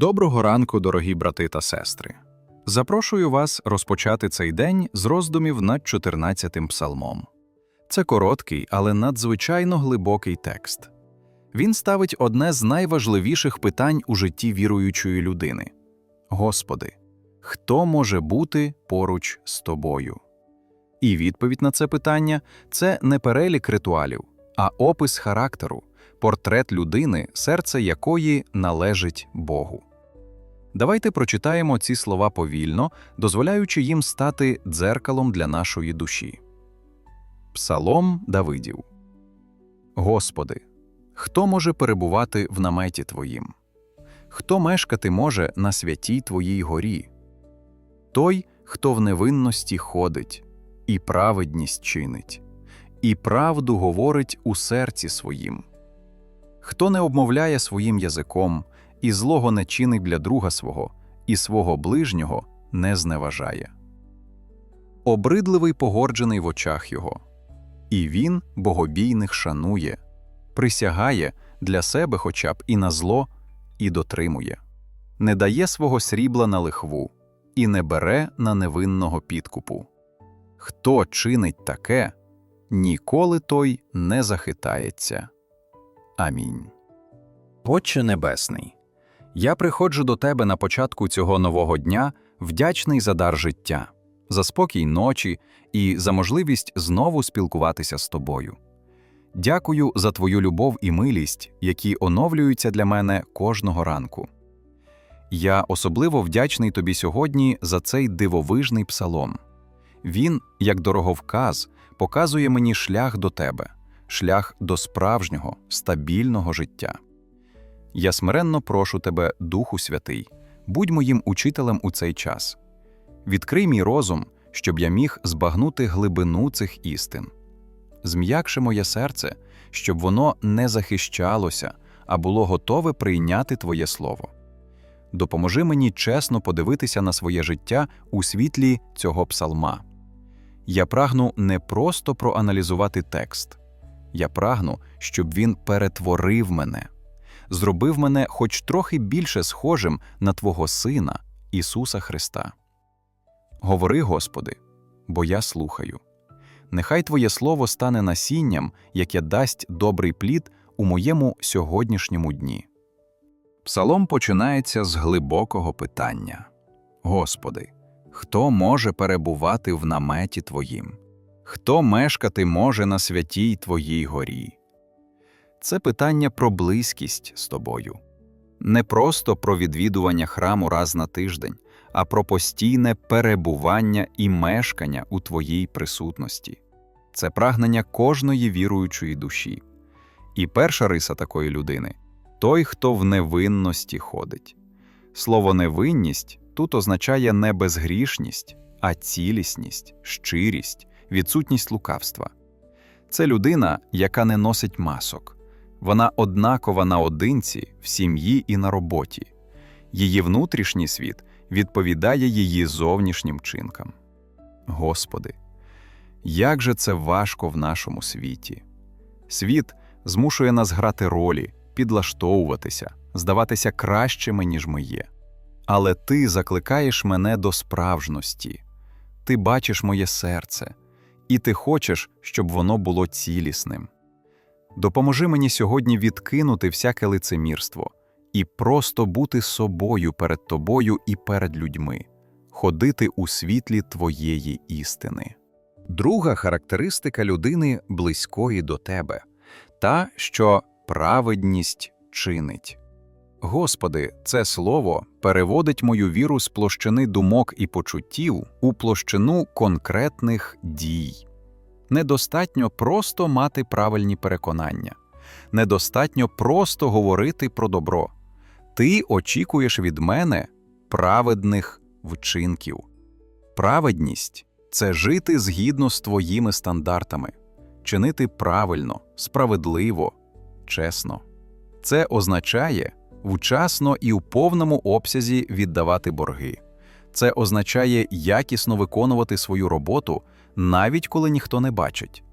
Доброго ранку, дорогі брати та сестри. Запрошую вас розпочати цей день з роздумів над 14-тим псалмом. Це короткий, але надзвичайно глибокий текст. Він ставить одне з найважливіших питань у житті віруючої людини: Господи, хто може бути поруч з тобою? І відповідь на це питання це не перелік ритуалів, а опис характеру, портрет людини, серце якої належить Богу. Давайте прочитаємо ці слова повільно, дозволяючи їм стати дзеркалом для нашої душі. Псалом Давидів Господи, хто може перебувати в наметі Твоїм? Хто мешкати може на святій Твоїй горі? Той, хто в невинності ходить, і праведність чинить, і правду говорить у серці своїм. Хто не обмовляє своїм язиком, і злого не чинить для друга свого, і свого ближнього не зневажає. Обридливий погорджений в очах його, і він богобійних шанує, присягає для себе хоча б і на зло, і дотримує, не дає свого срібла на лихву, і не бере на невинного підкупу. Хто чинить таке, ніколи той не захитається. Амінь. Отче Небесний, я приходжу до Тебе на початку цього нового дня, вдячний за дар життя, за спокій ночі і за можливість знову спілкуватися з Тобою. Дякую за Твою любов і милість, які оновлюються для мене кожного ранку. Я особливо вдячний Тобі сьогодні за цей дивовижний псалом. Він, як дороговказ, показує мені шлях до Тебе, шлях до справжнього, стабільного життя. Я смиренно прошу тебе, Духу Святий, будь моїм учителем у цей час. Відкрий мій розум, щоб я міг збагнути глибину цих істин. Зм'якши моє серце, щоб воно не захищалося, а було готове прийняти Твоє Слово. Допоможи мені чесно подивитися на своє життя у світлі цього псалма. Я прагну не просто проаналізувати текст, я прагну, щоб він перетворив мене зробив мене хоч трохи більше схожим на Твого Сина, Ісуса Христа. Говори, Господи, бо я слухаю. Нехай Твоє Слово стане насінням, яке дасть добрий плід у моєму сьогоднішньому дні. Псалом починається з глибокого питання Господи, хто може перебувати в наметі Твоїм? Хто мешкати може на святій Твоїй горі? Це питання про близькість з тобою, не просто про відвідування храму раз на тиждень, а про постійне перебування і мешкання у твоїй присутності. Це прагнення кожної віруючої душі. І перша риса такої людини той, хто в невинності ходить. Слово невинність тут означає не безгрішність, а цілісність, щирість, відсутність лукавства. Це людина, яка не носить масок, вона однакова наодинці в сім'ї і на роботі. Її внутрішній світ відповідає її зовнішнім чинкам. Господи, як же це важко в нашому світі! Світ змушує нас грати ролі, підлаштовуватися, здаватися кращими, ніж ми є. Але ти закликаєш мене до справжності, ти бачиш моє серце, і ти хочеш, щоб воно було цілісним. Допоможи мені сьогодні відкинути всяке лицемірство і просто бути собою перед тобою і перед людьми, ходити у світлі твоєї істини. Друга характеристика людини близької до тебе та, що праведність чинить. Господи, це слово переводить мою віру з площини думок і почуттів у площину конкретних дій. Недостатньо просто мати правильні переконання, недостатньо просто говорити про добро. Ти очікуєш від мене праведних вчинків. Праведність це жити згідно з твоїми стандартами, чинити правильно, справедливо, чесно. Це означає вчасно і у повному обсязі віддавати борги. Це означає якісно виконувати свою роботу навіть коли ніхто не бачить.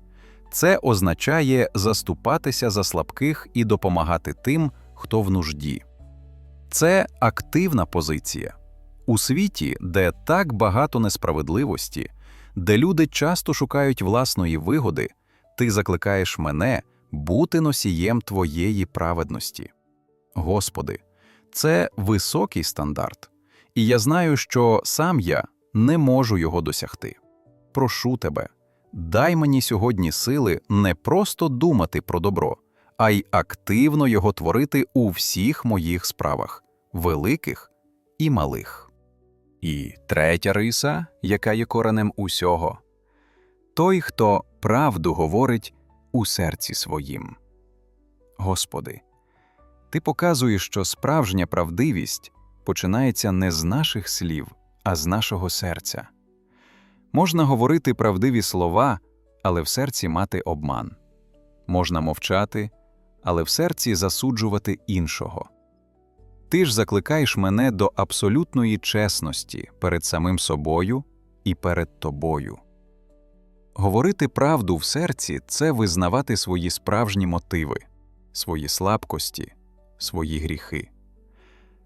Це означає заступатися за слабких і допомагати тим, хто в нужді. Це активна позиція. У світі, де так багато несправедливості, де люди часто шукають власної вигоди, ти закликаєш мене бути носієм твоєї праведності. Господи, це високий стандарт, і я знаю, що сам я не можу його досягти. Прошу тебе, дай мені сьогодні сили не просто думати про добро, а й активно його творити у всіх моїх справах, великих і малих. І третя риса, яка є коренем усього той, хто правду говорить у серці своїм. Господи, Ти показуєш, що справжня правдивість починається не з наших слів, а з нашого серця. Можна говорити правдиві слова, але в серці мати обман. Можна мовчати, але в серці засуджувати іншого. Ти ж закликаєш мене до абсолютної чесності перед самим собою і перед тобою. Говорити правду в серці це визнавати свої справжні мотиви, свої слабкості, свої гріхи.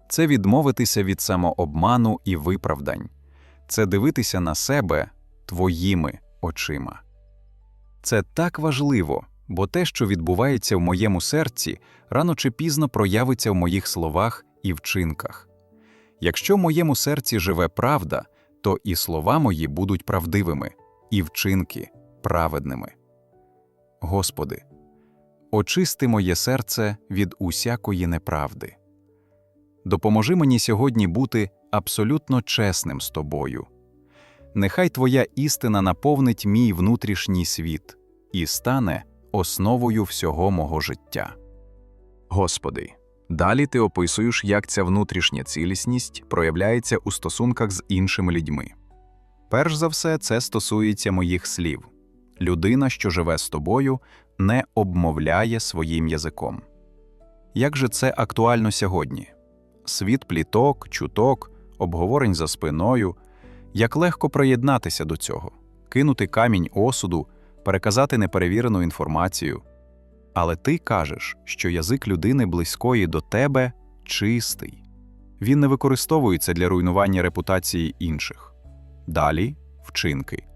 Це відмовитися від самообману і виправдань, це дивитися на себе твоїми очима. Це так важливо, бо те, що відбувається в моєму серці, рано чи пізно проявиться в моїх словах і вчинках. Якщо в моєму серці живе правда, то і слова мої будуть правдивими, і вчинки праведними. Господи, очисти моє серце від усякої неправди. Допоможи мені сьогодні бути абсолютно чесним з тобою. Нехай Твоя істина наповнить мій внутрішній світ і стане основою всього мого життя. Господи, далі ти описуєш, як ця внутрішня цілісність проявляється у стосунках з іншими людьми. Перш за все, це стосується моїх слів. Людина, що живе з тобою, не обмовляє своїм язиком. Як же це актуально сьогодні? Світ пліток, чуток, обговорень за спиною. Як легко приєднатися до цього, кинути камінь осуду, переказати неперевірену інформацію. Але ти кажеш, що язик людини близької до тебе чистий, він не використовується для руйнування репутації інших. Далі вчинки.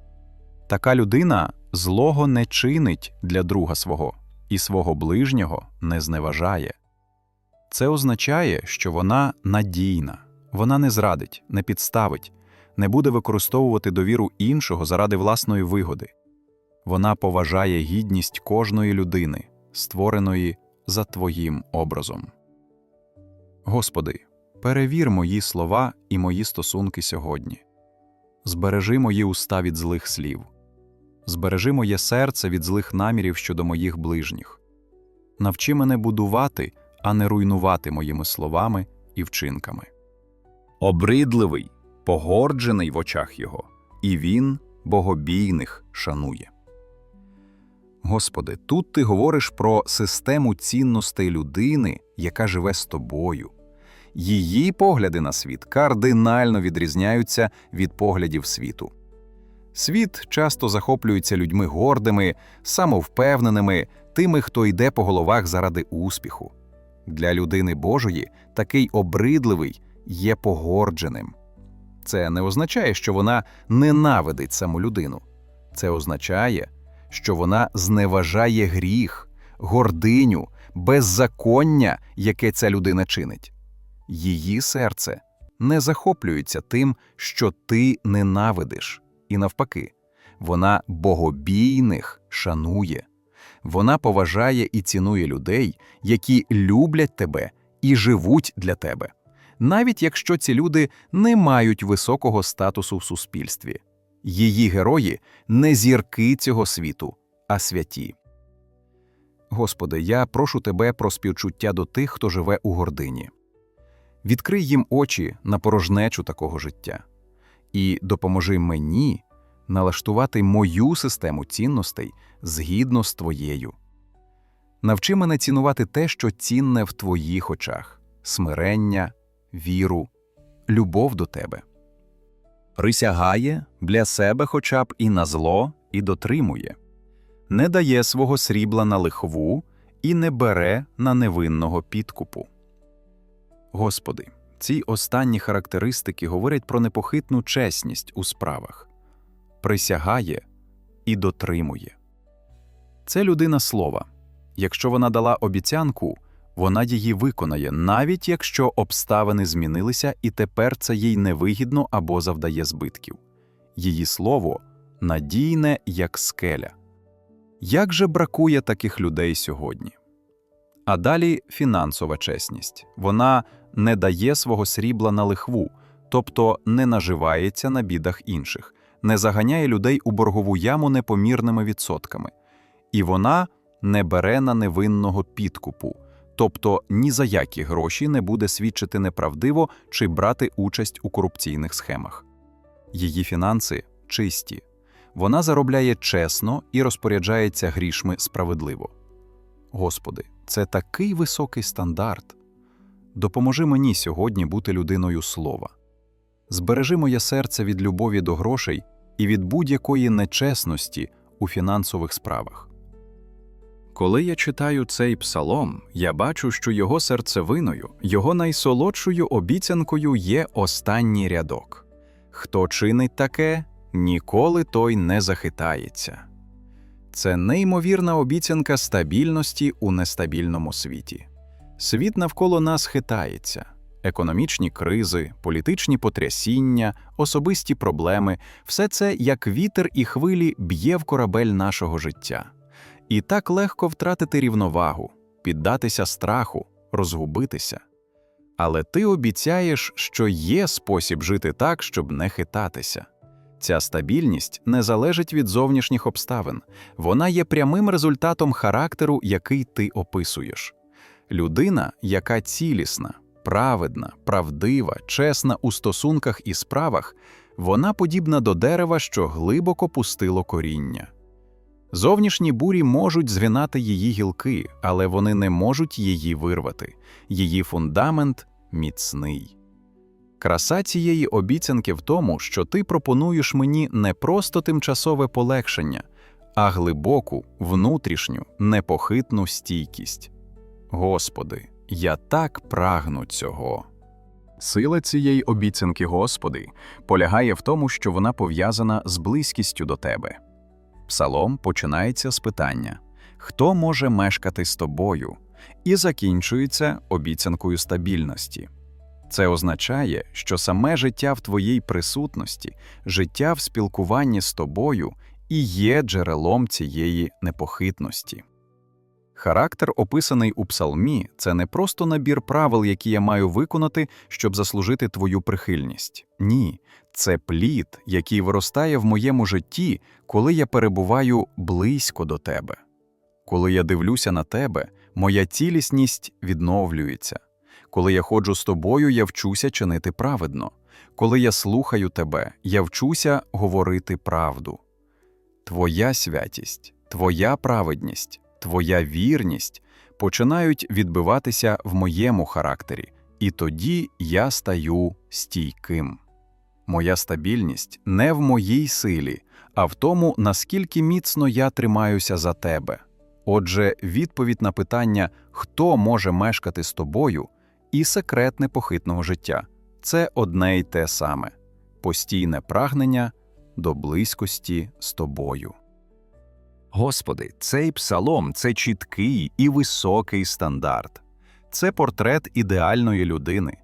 Така людина злого не чинить для друга свого і свого ближнього не зневажає. Це означає, що вона надійна, вона не зрадить, не підставить, не буде використовувати довіру іншого заради власної вигоди. Вона поважає гідність кожної людини, створеної за Твоїм образом. Господи, перевір мої слова і мої стосунки сьогодні. Збережи мої уста від злих слів, збережи моє серце від злих намірів щодо моїх ближніх. Навчи мене будувати, а не руйнувати моїми словами і вчинками. Обридливий, погорджений в очах його, і він богобійних шанує. Господи, тут ти говориш про систему цінностей людини, яка живе з тобою. Її погляди на світ кардинально відрізняються від поглядів світу. Світ часто захоплюється людьми гордими, самовпевненими, тими, хто йде по головах заради успіху. Для людини Божої такий обридливий є погордженим. Це не означає, що вона ненавидить саму людину. Це означає, що вона зневажає гріх, гординю, беззаконня, яке ця людина чинить. Її серце не захоплюється тим, що ти ненавидиш, і навпаки, вона богобійних шанує. Вона поважає і цінує людей, які люблять тебе і живуть для тебе, навіть якщо ці люди не мають високого статусу в суспільстві. Її герої не зірки цього світу, а святі. Господи, я прошу тебе про співчуття до тих, хто живе у гордині. Відкрий їм очі на порожнечу такого життя і допоможи мені налаштувати мою систему цінностей згідно з твоєю. Навчи мене цінувати те, що цінне в твоїх очах смирення, віру, любов до тебе. Присягає для себе хоча б і на зло, і дотримує, не дає свого срібла на лихву і не бере на невинного підкупу. Господи, ці останні характеристики говорять про непохитну чесність у справах, присягає і дотримує. Це людина слова. Якщо вона дала обіцянку, вона її виконає, навіть якщо обставини змінилися і тепер це їй невигідно або завдає збитків. Її слово надійне, як скеля. Як же бракує таких людей сьогодні? А далі фінансова чесність. Вона не дає свого срібла на лихву, тобто не наживається на бідах інших, не заганяє людей у боргову яму непомірними відсотками. І вона не бере на невинного підкупу, тобто ні за які гроші не буде свідчити неправдиво чи брати участь у корупційних схемах. Її фінанси чисті. Вона заробляє чесно і розпоряджається грішми справедливо. Господи, це такий високий стандарт. Допоможи мені сьогодні бути людиною слова. Збережи моє серце від любові до грошей і від будь-якої нечесності у фінансових справах. Коли я читаю цей псалом, я бачу, що його серцевиною, його найсолодшою обіцянкою є останній рядок хто чинить таке, ніколи той не захитається. Це неймовірна обіцянка стабільності у нестабільному світі. Світ навколо нас хитається. Економічні кризи, політичні потрясіння, особисті проблеми все це, як вітер і хвилі, б'є в корабель нашого життя. І так легко втратити рівновагу, піддатися страху, розгубитися. Але ти обіцяєш, що є спосіб жити так, щоб не хитатися. Ця стабільність не залежить від зовнішніх обставин, вона є прямим результатом характеру, який ти описуєш. Людина, яка цілісна, праведна, правдива, чесна у стосунках і справах, вона подібна до дерева, що глибоко пустило коріння. Зовнішні бурі можуть звінати її гілки, але вони не можуть її вирвати. Її фундамент міцний. Краса цієї обіцянки в тому, що ти пропонуєш мені не просто тимчасове полегшення, а глибоку, внутрішню, непохитну стійкість. Господи, я так прагну цього. Сила цієї обіцянки, Господи, полягає в тому, що вона пов'язана з близькістю до Тебе. Псалом починається з питання Хто може мешкати з тобою? і закінчується обіцянкою стабільності. Це означає, що саме життя в твоїй присутності, життя в спілкуванні з тобою і є джерелом цієї непохитності. Характер, описаний у псалмі, це не просто набір правил, які я маю виконати, щоб заслужити твою прихильність. Ні, це плід, який виростає в моєму житті, коли я перебуваю близько до тебе. Коли я дивлюся на тебе, моя цілісність відновлюється. Коли я ходжу з тобою, я вчуся чинити праведно. Коли я слухаю тебе, я вчуся говорити правду. Твоя святість, твоя праведність, твоя вірність починають відбиватися в моєму характері, і тоді я стаю стійким. Моя стабільність не в моїй силі, а в тому, наскільки міцно я тримаюся за тебе. Отже, відповідь на питання, хто може мешкати з тобою, і секрет непохитного життя це одне й те саме постійне прагнення до близькості з тобою. Господи, цей псалом це чіткий і високий стандарт, це портрет ідеальної людини.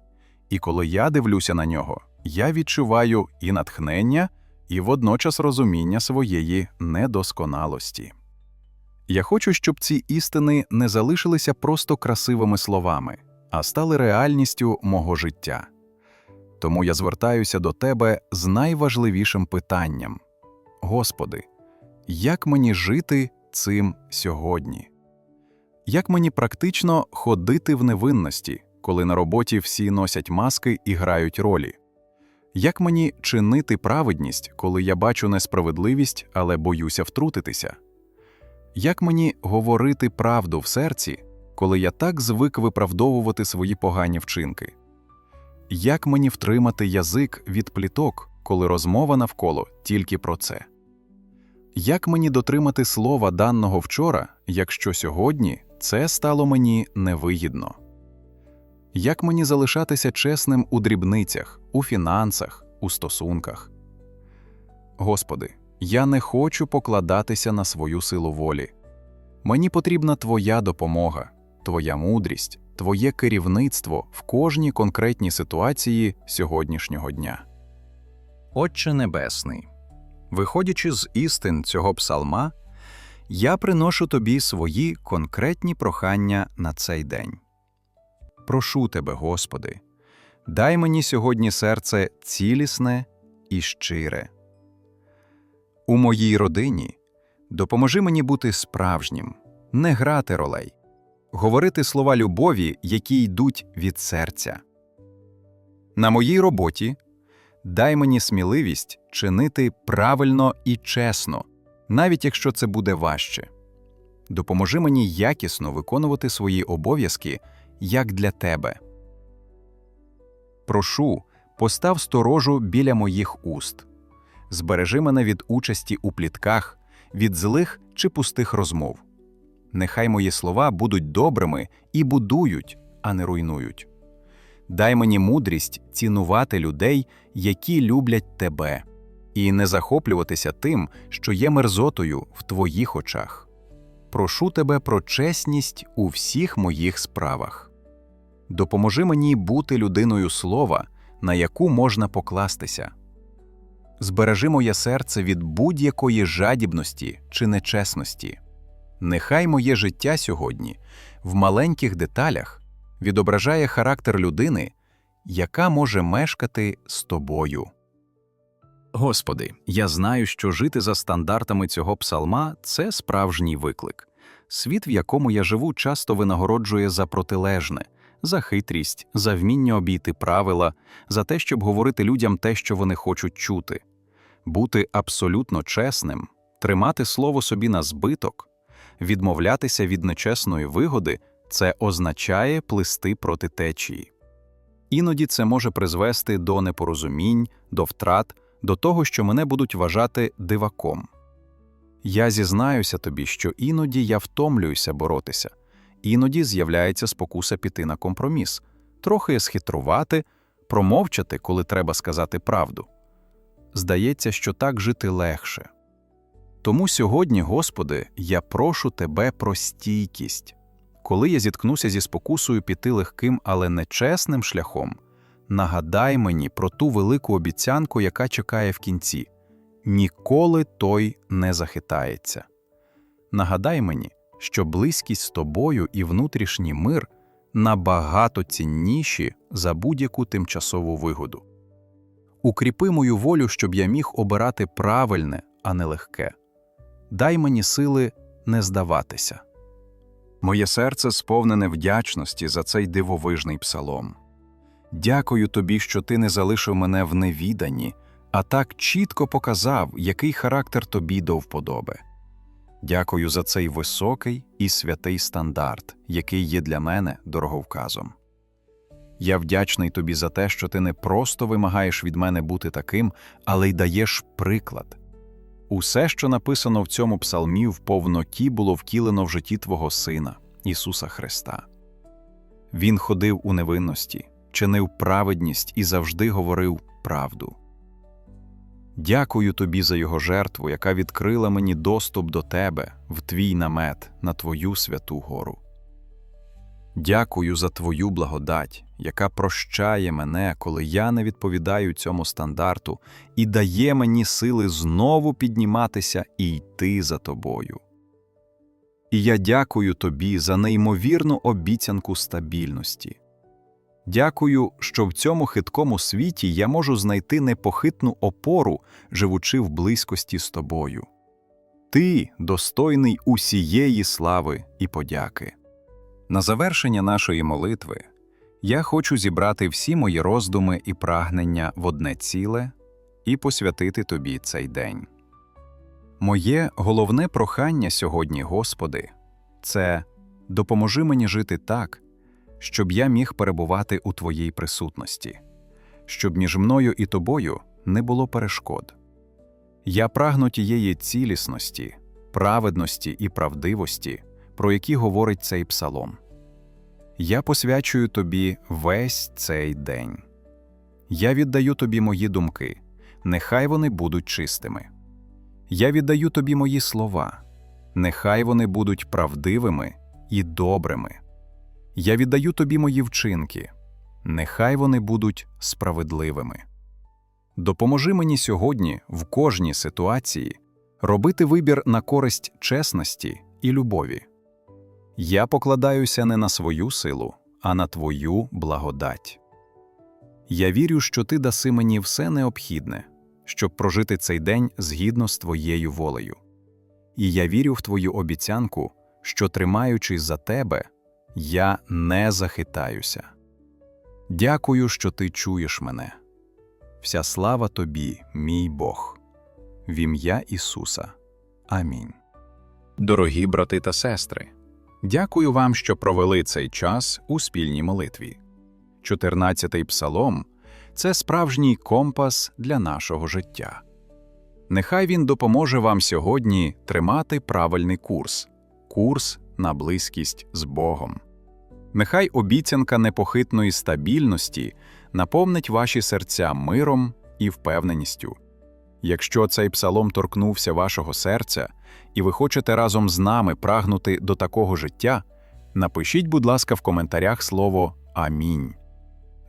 І коли я дивлюся на нього, я відчуваю і натхнення, і водночас розуміння своєї недосконалості. Я хочу, щоб ці істини не залишилися просто красивими словами, а стали реальністю мого життя. Тому я звертаюся до Тебе з найважливішим питанням: Господи, як мені жити цим сьогодні? Як мені практично ходити в невинності, коли на роботі всі носять маски і грають ролі? Як мені чинити праведність, коли я бачу несправедливість, але боюся втрутитися? Як мені говорити правду в серці, коли я так звик виправдовувати свої погані вчинки? Як мені втримати язик від пліток, коли розмова навколо тільки про це? Як мені дотримати слова даного вчора, якщо сьогодні це стало мені невигідно? Як мені залишатися чесним у дрібницях, у фінансах, у стосунках? Господи, я не хочу покладатися на свою силу волі. Мені потрібна Твоя допомога, Твоя мудрість, Твоє керівництво в кожній конкретній ситуації сьогоднішнього дня. Отче Небесний, виходячи з істин цього псалма, я приношу тобі свої конкретні прохання на цей день. Прошу тебе, Господи, дай мені сьогодні серце цілісне і щире. У моїй родині допоможи мені бути справжнім, не грати ролей, говорити слова любові, які йдуть від серця. На моїй роботі дай мені сміливість чинити правильно і чесно, навіть якщо це буде важче. Допоможи мені якісно виконувати свої обов'язки як для тебе. Прошу, постав сторожу біля моїх уст. Збережи мене від участі у плітках, від злих чи пустих розмов. Нехай мої слова будуть добрими і будують, а не руйнують. Дай мені мудрість цінувати людей, які люблять тебе, і не захоплюватися тим, що є мерзотою в твоїх очах. Прошу тебе про чесність у всіх моїх справах. Допоможи мені бути людиною слова, на яку можна покластися. Збережи моє серце від будь-якої жадібності чи нечесності. Нехай моє життя сьогодні в маленьких деталях відображає характер людини, яка може мешкати з тобою. Господи, я знаю, що жити за стандартами цього псалма це справжній виклик. Світ, в якому я живу, часто винагороджує за протилежне, за хитрість, за вміння обійти правила, за те, щоб говорити людям те, що вони хочуть чути, бути абсолютно чесним, тримати слово собі на збиток, відмовлятися від нечесної вигоди це означає плисти проти течії. Іноді це може призвести до непорозумінь, до втрат, до того, що мене будуть вважати диваком. Я зізнаюся тобі, що іноді я втомлююся боротися, іноді з'являється спокуса піти на компроміс, трохи схитрувати, промовчати, коли треба сказати правду. Здається, що так жити легше. Тому сьогодні, Господи, я прошу Тебе про стійкість. Коли я зіткнуся зі спокусою піти легким, але нечесним шляхом, нагадай мені про ту велику обіцянку, яка чекає в кінці ніколи той не захитається. Нагадай мені, що близькість з тобою і внутрішній мир набагато цінніші за будь-яку тимчасову вигоду. Укріпи мою волю, щоб я міг обирати правильне, а не легке. Дай мені сили не здаватися. Моє серце сповнене вдячності за цей дивовижний псалом. Дякую тобі, що ти не залишив мене в невіданні, а так чітко показав, який характер тобі до вподоби. Дякую за цей високий і святий стандарт, який є для мене дороговказом. Я вдячний тобі за те, що ти не просто вимагаєш від мене бути таким, але й даєш приклад. Усе, що написано в цьому псалмі, в повноті було втілено в житті Твого Сина, Ісуса Христа. Він ходив у невинності, чинив праведність і завжди говорив правду. Дякую тобі за його жертву, яка відкрила мені доступ до тебе в твій намет на твою святу гору. Дякую за твою благодать, яка прощає мене, коли я не відповідаю цьому стандарту, і дає мені сили знову підніматися і йти за тобою. І я дякую тобі за неймовірну обіцянку стабільності. Дякую, що в цьому хиткому світі я можу знайти непохитну опору, живучи в близькості з тобою. Ти достойний усієї слави і подяки. На завершення нашої молитви я хочу зібрати всі мої роздуми і прагнення в одне ціле і посвятити тобі цей день. Моє головне прохання сьогодні, Господи, це допоможи мені жити так, щоб я міг перебувати у Твоїй присутності, щоб між мною і тобою не було перешкод. Я прагну тієї цілісності, праведності і правдивості, про які говорить цей псалом. Я посвячую тобі весь цей день. Я віддаю тобі мої думки, нехай вони будуть чистими. Я віддаю тобі мої слова, нехай вони будуть правдивими і добрими. Я віддаю тобі мої вчинки, нехай вони будуть справедливими. Допоможи мені сьогодні в кожній ситуації робити вибір на користь чесності і любові. Я покладаюся не на свою силу, а на твою благодать. Я вірю, що ти даси мені все необхідне, щоб прожити цей день згідно з твоєю волею. І я вірю в твою обіцянку, що, тримаючись за тебе, я не захитаюся. Дякую, що ти чуєш мене. Вся слава тобі, мій Бог. В ім'я Ісуса. Амінь. Дорогі брати та сестри, дякую вам, що провели цей час у спільній молитві. 14-й псалом це справжній компас для нашого життя. Нехай він допоможе вам сьогодні тримати правильний курс курс на близькість з Богом. Нехай обіцянка непохитної стабільності наповнить ваші серця миром і впевненістю. Якщо цей псалом торкнувся вашого серця, і ви хочете разом з нами прагнути до такого життя, напишіть, будь ласка, в коментарях слово Амінь.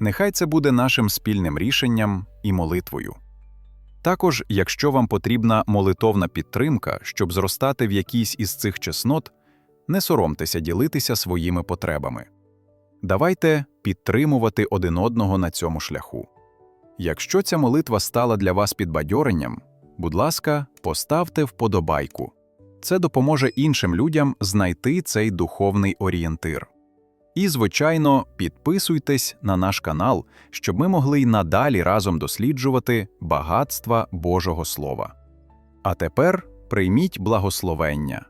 Нехай це буде нашим спільним рішенням і молитвою. Також, якщо вам потрібна молитовна підтримка, щоб зростати в якійсь із цих чеснот, не соромтеся ділитися своїми потребами. Давайте підтримувати один одного на цьому шляху. Якщо ця молитва стала для вас підбадьоренням, будь ласка, поставте вподобайку. Це допоможе іншим людям знайти цей духовний орієнтир. І, звичайно, підписуйтесь на наш канал, щоб ми могли й надалі разом досліджувати багатства Божого Слова. А тепер прийміть благословення.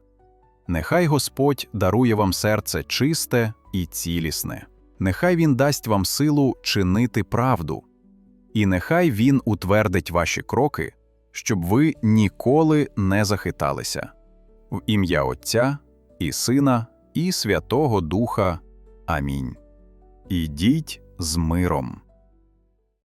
Нехай Господь дарує вам серце чисте і цілісне, нехай Він дасть вам силу чинити правду, і нехай Він утвердить ваші кроки, щоб ви ніколи не захиталися. В ім'я Отця і Сина, і Святого Духа. Амінь. Ідіть з миром.